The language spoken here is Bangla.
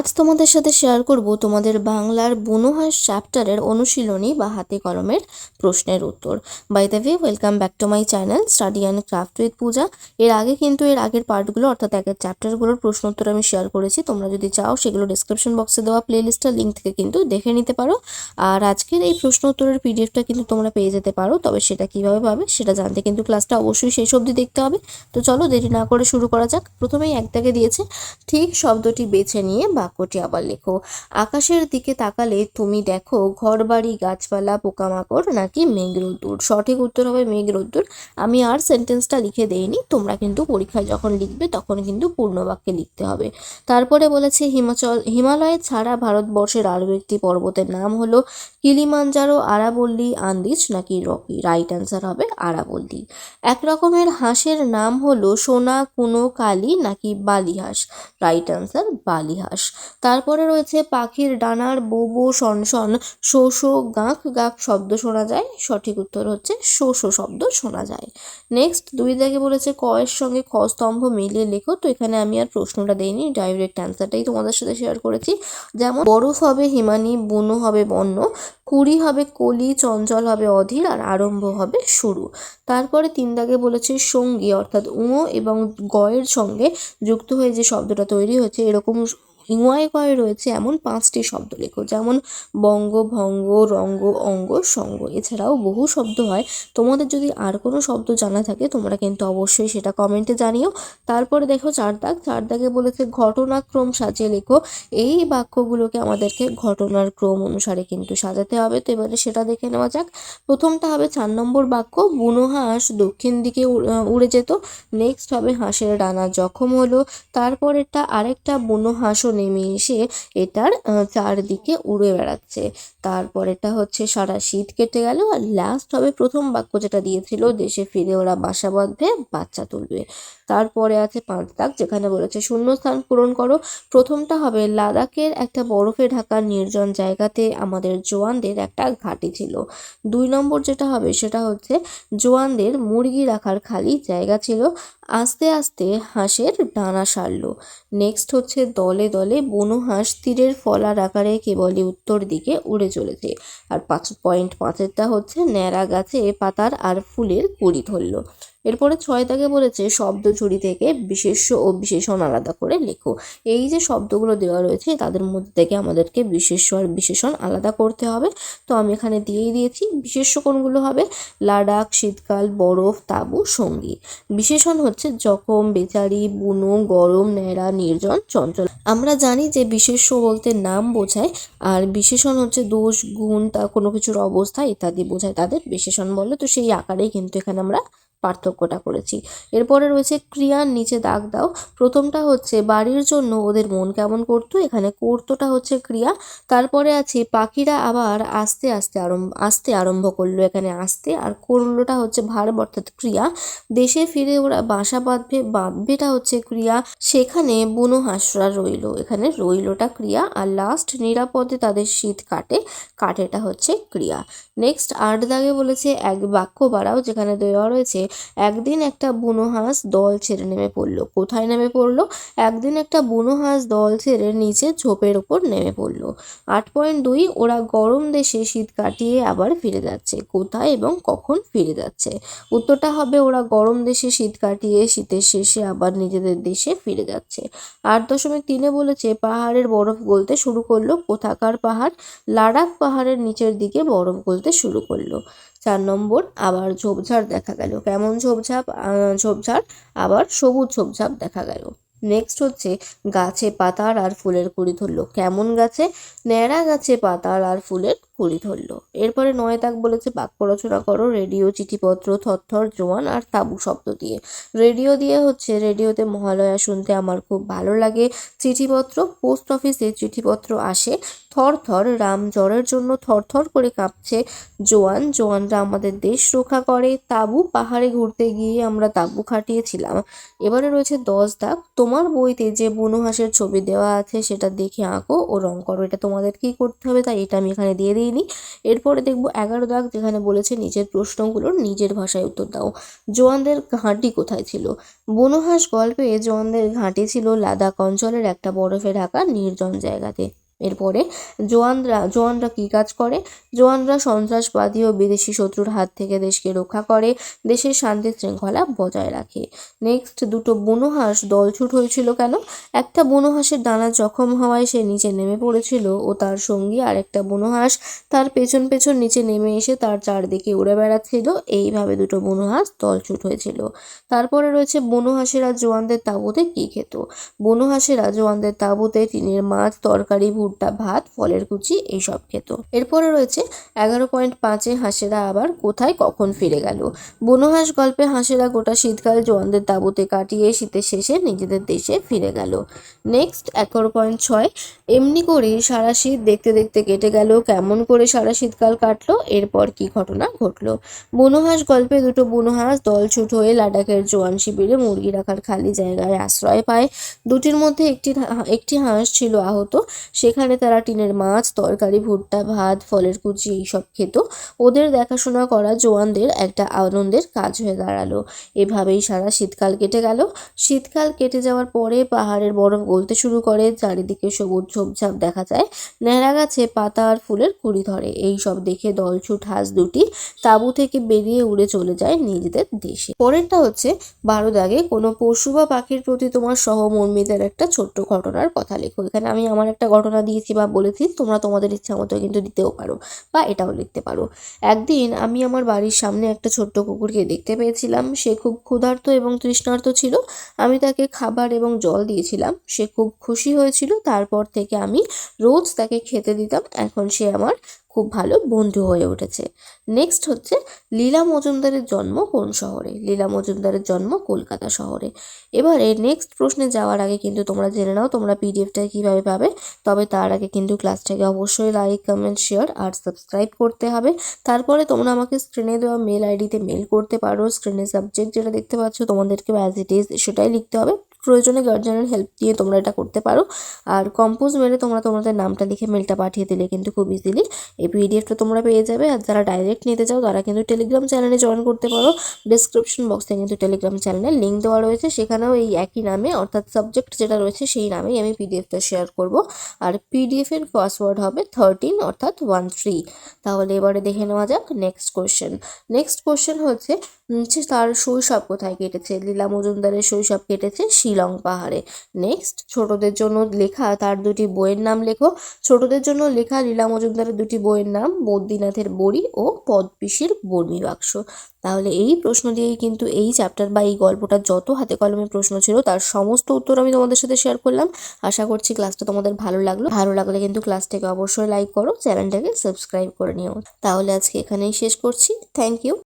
আজ তোমাদের সাথে শেয়ার করব তোমাদের বাংলার বুনোহাস চ্যাপ্টারের অনুশীলনী বা হাতে কলমের প্রশ্নের উত্তর। By the way welcome back to my channel study and craft with Puja এর আগে কিন্তু এর আগের পার্টগুলো অর্থাৎ আগের চ্যাপ্টারগুলোর প্রশ্ন উত্তর আমি শেয়ার করেছি। তোমরা যদি চাও, সেগুলো ডিসক্রিপশন বক্সে দেওয়া প্লেলিস্টটা লিঙ্ক থেকে কিন্তু দেখে নিতে পারো। আর আজকের এই প্রশ্ন উত্তরের পিডিএফটা কিন্তু তোমরা পেয়ে যেতে পারো, তবে সেটা কীভাবে পাবে সেটা জানতে কিন্তু ক্লাসটা অবশ্যই শেষ অবধি দেখতে হবে। তো চলো দেরি না করে শুরু করা যাক। প্রথমেই এক দিয়েছে, ঠিক শব্দটি বেছে নিয়ে বাক্যটি আবার লেখো, আকাশের দিকে তাকালে তুমি দেখো ঘরবাড়ি, গাছপালা, পোকামাকড় নাকি মেঘ রোদ্দুর। সঠিক উত্তর হবে মেঘ রোদ্দুর। আমি আর সেন্টেন্সটা লিখে দেইনি, তোমরা কিন্তু পরীক্ষায় যখন লিখবে তখন কিন্তু পূর্ণ বাক্যে লিখতে হবে। তারপরে বলেছে হিমাচল, হিমালয় ছাড়া ভারতবর্ষের আরও একটি পর্বতের নাম হলো কিলিমাঞ্জারো, আরাবল্লী, আন্দিজ নাকি রকি। রাইট অ্যান্সার হবে আরাবল্লী। এক রকমের হাঁসের নাম হলো সোনা, কুনো, কালি নাকি বালিহাঁস। Right answer বালিহাঁস। তারপরে রয়েছে পাখির ডানার বোবো শনশন শো শো গাঁক গাঁক শব্দ শোনা যায়। সঠিক উত্তর হচ্ছে শো শো শব্দ শোনা যায়। নেক্সট দুই দাগে বলেছে ক এর সঙ্গে খ স্তম্ভ মিলিয়ে লেখো। তো এখানে আমি আর প্রশ্নটা দেইনি ডাইরেক্ট অ্যান্সারটাই তোমাদের সাথে শেয়ার করেছি। যেমন, বরফ হবে হিমানি, বুনো হবে বন্য, কুড়ি হবে কলি, চঞ্চল হবে অধীর, আর আরম্ভ হবে শুরু। তারপরে তিন দাগে বলেছে সঙ্গী, অর্থাৎ উঁ এবং গয়ের সঙ্গে যুক্ত হয়ে যে শব্দটা তৈরি হয়েছে, এরকম ইংওয়ায় কয়ে রয়েছে এমন পাঁচটি শব্দ লেখো যেমন বঙ্গ, ভঙ্গ, রঙ্গ, অঙ্গ, সঙ্গ। এছাড়াও বহু শব্দ হয়। তোমাদের যদি আর কোনো শব্দ জানা থাকে, তোমরা কিন্তু অবশ্যই সেটা কমেন্টে জানিও। তারপরে দেখো চার দাগ চার দাগে বলেছে, ঘটনাক্রম সাজিয়ে লেখো। এই বাক্যগুলোকে আমাদেরকে ঘটনার ক্রম অনুসারে কিন্তু সাজাতে হবে। তো এবারে সেটা দেখে নেওয়া যাক। প্রথমটা হবে চার নম্বর বাক্য, বুনো হাঁস দক্ষিণ দিকে উড়ে যেত। নেক্সট হবে, হাঁসের ডানা জখম হলো। তারপরেরটা আরেকটা, বুনো হাঁসও নেমে এসে এটার চারদিকে উড়ে বেড়াচ্ছে। তারপরেটা হচ্ছে সারা শীত কেটে গেল আর লাস্ট হবে প্রথম বাক্য যেটা দিয়েছিল, দেশে ফিরে ওরা বাসা বাঁধবে, বাচ্চা তুলবে। তারপরে আছে পাঁচ দাগ, যেখানে বলেছে শূন্যস্থান পূরণ করো। প্রথমটা হবে লাদাখের একটা বরফে ঢাকা নির্জন জায়গাতে আমাদের জোয়ানদের একটা ঘাঁটি ছিল। দুই নম্বর যেটা হবে সেটা হচ্ছে জোয়ানদের মুরগি রাখার খালি জায়গা ছিল। আস্তে আস্তে হাঁসের ডানা সারল। নেক্সট হচ্ছে দলে দলে বনো হাঁস তীরের ফলার আকারে কেবলই উত্তর দিকে উড়ে চলেছে। আর পাঁচ পয়েন্ট পাঁচেরটা হচ্ছে ন্যাড়া গাছে পাতার আর ফুলের কুড়ি ধরল। এরপরে ছয় তাকে বলেছে, শব্দ ঝুড়ি থেকে বিশেষ্য ও বিশেষণ আলাদা করে লেখো। এই যে শব্দগুলো দেওয়া রয়েছে, তাদের মধ্যে থেকে আমাদেরকে বিশেষ্য আর বিশেষণ আলাদা করতে হবে। তো আমি এখানে দিয়েই দিয়েছি, বিশেষ্য কোনগুলো হবে? লাডাখ, শীতকাল, বরফ, তাঁবু, সঙ্গী। বিশেষণ হচ্ছে জখম, বেচারি, বুনো, গরম, ন্যাড়া, নির্জন, চঞ্চল। আমরা জানি যে বিশেষ্য বলতে নাম বোঝায়, আর বিশেষণ হচ্ছে দোষ, গুণ, তা কোনো কিছুর অবস্থা ইত্যাদি বোঝায় তাদের বিশেষণ বলে। তো সেই আকারেই কিন্তু এখানে আমরা পার্থক্যটা করেছি। এরপরে রয়েছে ক্রিয়ার নিচে দাগ দাও। প্রথমটা হচ্ছে বাড়ির জন্য ওদের মন কেমন করতো, এখানে করতোটা হচ্ছে ক্রিয়া। তারপরে আছে পাখিরা আবার আস্তে আস্তে আরম্ভ আস্তে আরম্ভ করল, এখানে আসতে। আর করলোটা হচ্ছে ভার্ব অর্থাৎ ক্রিয়া। দেশে ফিরে ওরা বাসা বাঁধবে, বাঁধবেটা হচ্ছে ক্রিয়া। সেখানে বুনো হাঁসরা রইল, এখানে রইলোটা ক্রিয়া। আর লাস্ট নিরাপদে তাদের শীত কাটে, কাটেটা হচ্ছে ক্রিয়া। নেক্সট আট দাগে বলেছে এক বাক্য বাড়াও, যেখানে দেওয়া রয়েছে একদিন একটা বুনো হাঁস দল ছেড়ে নেমে পড়ল। কোথায় নেমে পড়ল? একদিন একটা বুনো হাঁস দল ছেড়ে নিচে ঝোপের ওপর নেমে পড়ল। আট পয়েন্ট দুই, ওরা গরম দেশে শীত কাটিয়ে আবার ফিরে যাচ্ছে। কোথায় এবং কখন ফিরে যাচ্ছে? উত্তরটা হবে ওরা গরম দেশে শীত কাটিয়ে শীতের শেষে আবার নিজেদের দেশে ফিরে যাচ্ছে। আট দশমিক তিনে বলেছে, পাহাড়ের বরফ গলতে শুরু করল। কোথাকার পাহাড়? লাডাখ পাহাড়ের নিচের দিকে বরফ গলতে শুরু করল। চার নম্বর আবার ঝোপঝাড় দেখা গেল। কেমন ঝোপঝাপ? ঝোপঝাড়? আবার সবুজ ঝোপঝাপ দেখা গেল। নেক্সট হচ্ছে গাছে পাতার আর ফুলের কুড়ি ধরলো। কেমন গাছে? ন্যাড়া গাছে পাতার আর ফুলের কুড়ি ধরলো। এরপরে নয় দাগ বলেছে, বাক্য রচনা করো, রেডিও, চিঠিপত্র, থরথর, জোয়ান আর তাবু শব্দ দিয়ে। রেডিও দিয়ে হচ্ছে, রেডিওতে মহালয়া শুনতে আমার খুব ভালো লাগে। চিঠিপত্র, পোস্ট অফিসে চিঠিপত্র আসে থর থর রাম জ্বরের জন্য থরথর করে কাঁপছে। জোয়ান, জোয়ানরা আমাদের দেশ রক্ষা করে, তাঁবু পাহাড়ে ঘুরতে গিয়ে আমরা তাঁবু খাটিয়েছিলাম। এবারে রয়েছে দশ দাগ। তোমার বইতে যে বুনো হাঁসের ছবি দেওয়া আছে, সেটা দেখে আঁকো ও রং করো। এটা তোমাদের কি করতে হবে, তাই এটা আমি এখানে দিয়ে দিয়েছি দিয়ে দিই এরপরে দেখব এগারো দাগ যেখানে বলেছে নিজের প্রশ্নগুলোর নিজের ভাষায় উত্তর দাও। জোয়ানদের ঘাঁটি কোথায় ছিল? বনহাস গল্পে জোয়ানদের ঘাঁটি ছিল লাদাখ অঞ্চলের একটা বরফে ঢাকা নির্জন জায়গাতে। এরপরে জোয়ানরা জোয়ানরা কী কাজ করে? জোয়ানরা সন্ত্রাসবাদী ও বিদেশি শত্রুর হাত থেকে দেশকে রক্ষা করে, দেশের শান্তি শৃঙ্খলা বজায় রাখে। নেক্সট দুটো বুনোহাঁস দলছুট হয়েছিল কেন? একটা বুনোহাঁসের ডানা জখম হওয়ায় সে নিচে নেমে পড়েছিল ও তার সঙ্গী আরেকটা বুনোহাঁস তার পেছন পেছন নিচে নেমে এসে তার চারদিকে উড়ে বেড়াচ্ছিল। এইভাবে দুটো বুনোহাঁস দলছুট হয়েছিল। তারপরে রয়েছে বুনোহাঁসেরা জোয়ানদের তাঁবুতে কী খেত? বুনোহাঁসেরা জোয়ানদের তাঁবুতে টিনের মাছ, তরকারি ভুট্টা, ভাত, ফলের কুচি এইসব খেত। এরপরে রয়েছে, এগারো পয়েন্ট পাঁচে হাঁসেরা আবার কোথায়, কখন ফিরে গেল? বনহাঁস গল্পে হাঁসেরা গোটা শীতকাল জোয়ানদের তাঁবুতে কাটিয়ে শীতের শেষে নিজেদের দেশে ফিরে গেল। নেক্সট, এগারো পয়েন্ট ছয়, এমনি করেই সারা শীত দেখতে দেখতে কেটে গেল। কেমন করে সারা শীতকাল কাটলো, এরপর কি ঘটনা ঘটলো? বনহাঁস গল্পে দুটো বনহাঁস দলছুট হয়ে লাদাখের জোয়ান শিবিরে মুরগি রাখার খালি জায়গায় আশ্রয় পায়। দুটির মধ্যে একটি একটি হাঁস ছিল আহত, সেখানে তারা টিনের মাছ, তরকারি, ভুট্টা, ভাত, ফলের কুচি এইসব খেত। ওদের দেখাশোনা করা জোয়ানদের একটা আনন্দের কাজ হয়ে দাঁড়াল। এভাবেই সারা শীতকাল কেটে গেল। শীতকাল কেটে যাওয়ার পরে পাহাড়ের বরফ গলতে শুরু করে, চারিদিকে সবুজ ঝোপঝাপ দেখা যায়। ন্যাড়া গাছে পাতা আর ফুলের কুড়ি ধরে। এই সব দেখে দলছুট হাঁস দুটি তাঁবু থেকে বেরিয়ে উড়ে চলে যায় নিজেদের দেশে। পরেরটা হচ্ছে, বারো দাগে কোনো পশু বা পাখির প্রতি তোমার সহমর্মীদের একটা ছোট্ট ঘটনার কথা লেখো। এখানে আমি আমার একটা ঘটনা দিয়েছি বা বলেছি, তোমরা তোমাদের ইচ্ছা মতো কিন্তু দিতেও পারো বা এটাও লিখতে পারো। একদিন আমি আমার বাড়ির সামনে একটা ছোট্ট কুকুরকে দেখতে পেয়েছিলাম। সে খুব ক্ষুধার্ত এবং তৃষ্ণার্ত ছিল। আমি তাকে খাবার এবং জল দিয়েছিলাম। সে খুব খুশি হয়েছিল। তারপর থেকে আমি রোজ তাকে খেতে দিতাম। এখন সে আমার খুব ভালো বন্ধু হয়ে উঠেছে। নেক্সট হচ্ছে লীলা মজুমদারের জন্ম কোন শহরে? লীলা মজুমদারের জন্ম কলকাতা শহরে। এবারে নেক্সট প্রশ্নে যাওয়ার আগে কিন্তু তোমরা জেনে নাও, তোমরা পিডিএফটা কীভাবে পাবে। তবে তার আগে কিন্তু ক্লাসটাকে অবশ্যই লাইক কমেন্ট শেয়ার আর সাবস্ক্রাইব করতে হবে। তারপরে তোমরা আমাকে স্ক্রিনে দেওয়া মেল আইডিতে মেল করতে পারো। স্ক্রিনে সাবজেক্ট যেটা দেখতে পাচ্ছ তোমাদেরকে অ্যাজ ইট ইজ সেটাই লিখতে হবে। প্রয়োজনে গার্জিয়ানের হেল্প দিয়ে তোমরা এটা করতে পারো। আর কম্পোজ মেলে তোমরা তোমাদের নামটা লিখে মেলটা পাঠিয়ে দিলে কিন্তু খুব ইজিলি এই পিডিএফটা তোমরা পেয়ে যাবে। আর যারা ডাইরেক্ট নিতে চাও তারা কিন্তু টেলিগ্রাম চ্যানেলে জয়েন করতে পারো। ডিসক্রিপশন বক্সে কিন্তু টেলিগ্রাম চ্যানেলের লিঙ্ক দেওয়া রয়েছে। সেখানেও এই একই নামে, অর্থাৎ সাবজেক্ট যেটা রয়েছে সেই নামেই আমি পিডিএফটা শেয়ার করব। আর পিডিএফের পাসওয়ার্ড হবে থার্টিন অর্থাৎ ওয়ান থ্রি তাহলে এবারে দেখে নেওয়া যাক নেক্সট কোশ্চেন নেক্সট হচ্ছে হচ্ছে তার শৈশব কোথায় কেটেছে? লীলা মজুমদারের শৈশব কেটেছে শিলং পাহাড়ে। নেক্সট ছোটদের জন্য লেখা তার দুটি বইয়ের নাম লেখো। ছোটদের জন্য লেখা লীলা মজুমদারের দুটি বইয়ের নাম বদ্রীনাথের বড়ি ও পদপিসির বর্মী বাক্স। তাহলে এই প্রশ্ন দিয়েই কিন্তু এই চ্যাপ্টার বা এই গল্পটা যত হাতে কলমে প্রশ্ন ছিল, তার সমস্ত উত্তর আমি তোমাদের সাথে শেয়ার করলাম। আশা করছি ক্লাসটা তোমাদের ভালো লাগল। ভালো লাগলে কিন্তু ক্লাসটাকে অবশ্যই লাইক করো চ্যানেলটাকে সাবস্ক্রাইব করে নিও। তাহলে আজকে এখানেই শেষ করছি। Thank you